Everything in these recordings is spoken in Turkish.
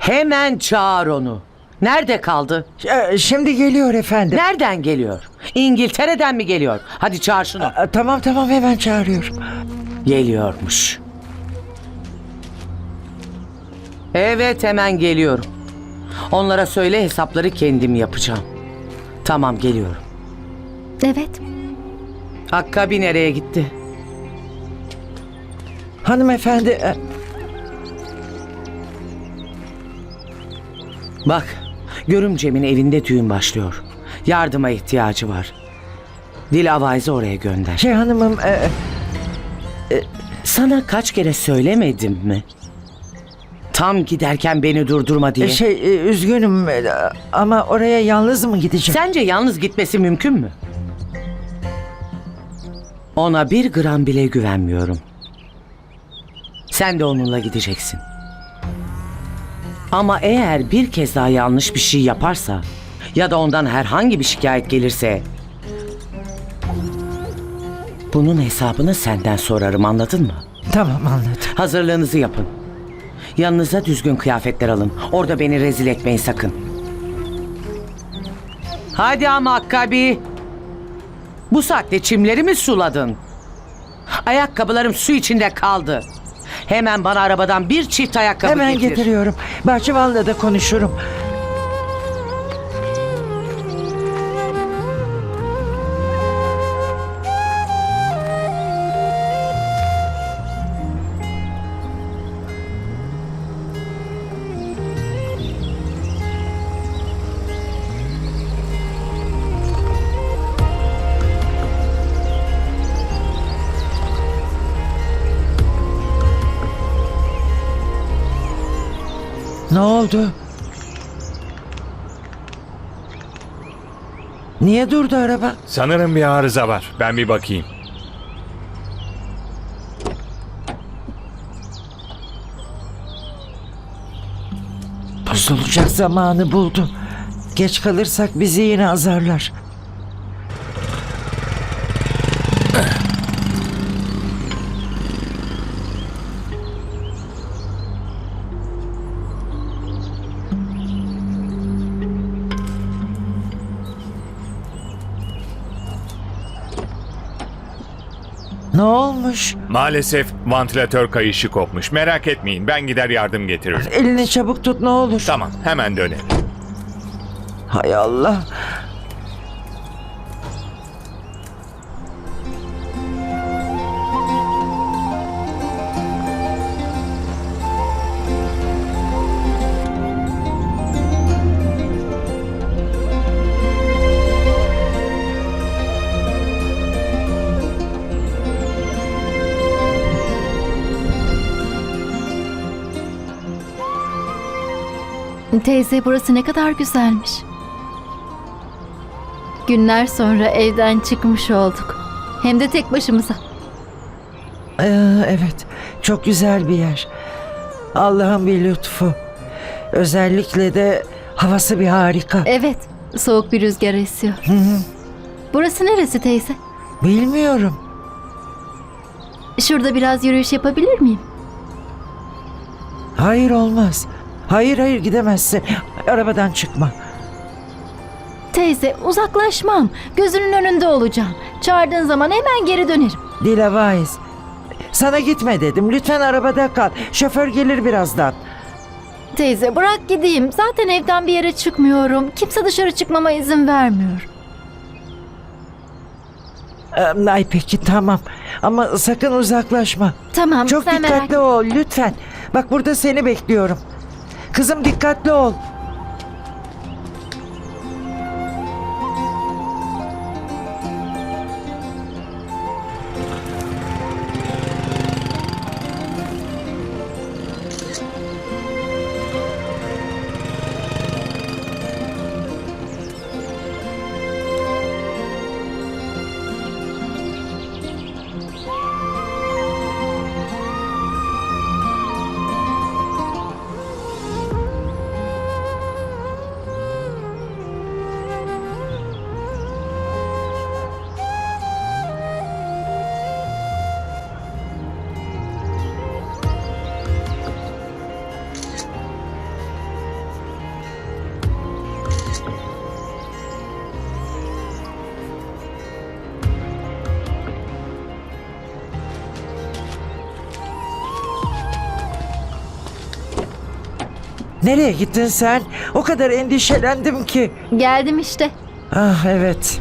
Hemen çağır onu. Nerede kaldı? Ee, Şimdi geliyor efendim. Nereden geliyor? İngiltere'den mi geliyor? Hadi çağır şunu. Aa, Tamam tamam hemen çağırıyorum. Geliyormuş. Evet hemen geliyorum. Onlara söyle hesapları kendim yapacağım. Tamam geliyorum. Evet. Hakkabi nereye gitti? Hanımefendi e, Bak, görümcemin evinde düğün başlıyor. Yardıma ihtiyacı var. Dil avayızı oraya gönder. şey hanımım e, Sana kaç kere söylemedim mi? Tam giderken beni durdurma diye. e, şey e, üzgünüm e, ama oraya yalnız mı gideceğim? Sence yalnız gitmesi mümkün mü? Ona bir gram bile güvenmiyorum. Sen de onunla gideceksin. Ama eğer bir kez daha yanlış bir şey yaparsa ya da ondan herhangi bir şikayet gelirse bunun hesabını senden sorarım anladın mı? Tamam anladım. Hazırlığınızı yapın. Yanınıza düzgün kıyafetler alın. Orada beni rezil etmeyin sakın. Hadi ama Hakkabi. Bu saatte çimleri mi suladın? Ayakkabılarım su içinde kaldı. Hemen bana arabadan bir çift ayakkabı Hemen getir. getiriyorum. Bahçıvanla da konuşurum. Ne oldu? Niye durdu araba? Sanırım bir arıza var. Ben bir bakayım. Bozulacak zamanı buldu. Geç kalırsak bizi yine azarlar. Ne olmuş? Maalesef vantilatör kayışı kopmuş. Merak etmeyin ben gider yardım getiririm. Elini çabuk tut ne olur. Tamam hemen dönerim. Hay Allah. Teyze burası ne kadar güzelmiş. Günler sonra evden çıkmış olduk. Hem de tek başımıza. Ee, evet, çok güzel bir yer. Allah'ın bir lütfu. Özellikle de havası bir harika. Evet, soğuk bir rüzgar esiyor. Burası neresi teyze? Bilmiyorum. Şurada biraz yürüyüş yapabilir miyim? Hayır olmaz. Hayır hayır gidemezsin. Arabadan çıkma. Teyze uzaklaşmam. Gözünün önünde olacağım. Çağırdığın zaman hemen geri dönerim. Dilavayız. Sana gitme dedim. Lütfen arabada kal. Şoför gelir birazdan. Teyze bırak gideyim. Zaten evden bir yere çıkmıyorum. Kimse dışarı çıkmama izin vermiyor. Ee, Ay peki tamam. Ama sakın uzaklaşma. Tamam Çok sen merak dikkatli ol lütfen. Bak burada seni bekliyorum. Kızım dikkatli ol. Nereye gittin sen? O kadar endişelendim ki. Geldim işte. Ah evet.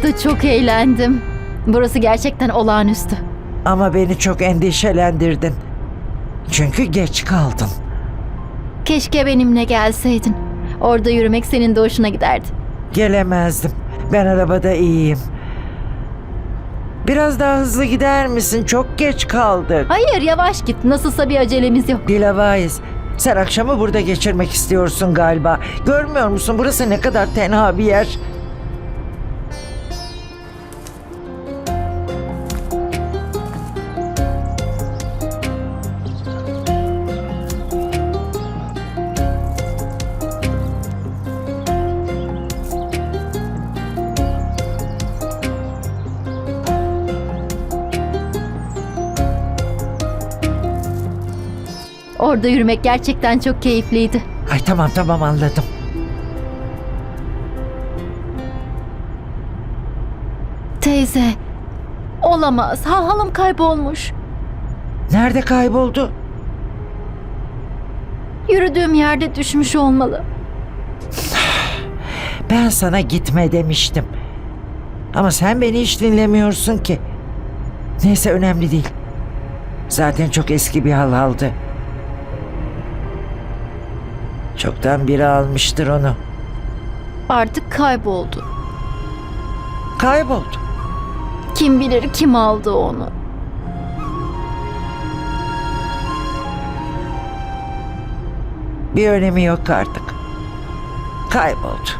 Orada çok eğlendim. Burası gerçekten olağanüstü. Ama beni çok endişelendirdin. Çünkü geç kaldın. Keşke benimle gelseydin. Orada yürümek senin de hoşuna giderdi. Gelemezdim. Ben arabada iyiyim. Biraz daha hızlı gider misin? Çok geç kaldık. Hayır yavaş git. Nasılsa bir acelemiz yok. Dilavayız. Sen akşamı burada geçirmek istiyorsun galiba. Görmüyor musun? Burası ne kadar tenha bir yer. Orada yürümek gerçekten çok keyifliydi. Ay tamam tamam anladım. Teyze. Olamaz. Ha, halım kaybolmuş. Nerede kayboldu? Yürüdüğüm yerde düşmüş olmalı. Ben sana gitme demiştim. Ama sen beni hiç dinlemiyorsun ki. Neyse önemli değil. Zaten çok eski bir hal aldı. Çoktan biri almıştır onu. Artık kayboldu. Kayboldu. Kim bilir kim aldı onu. Bir önemi yok artık. Kayboldu.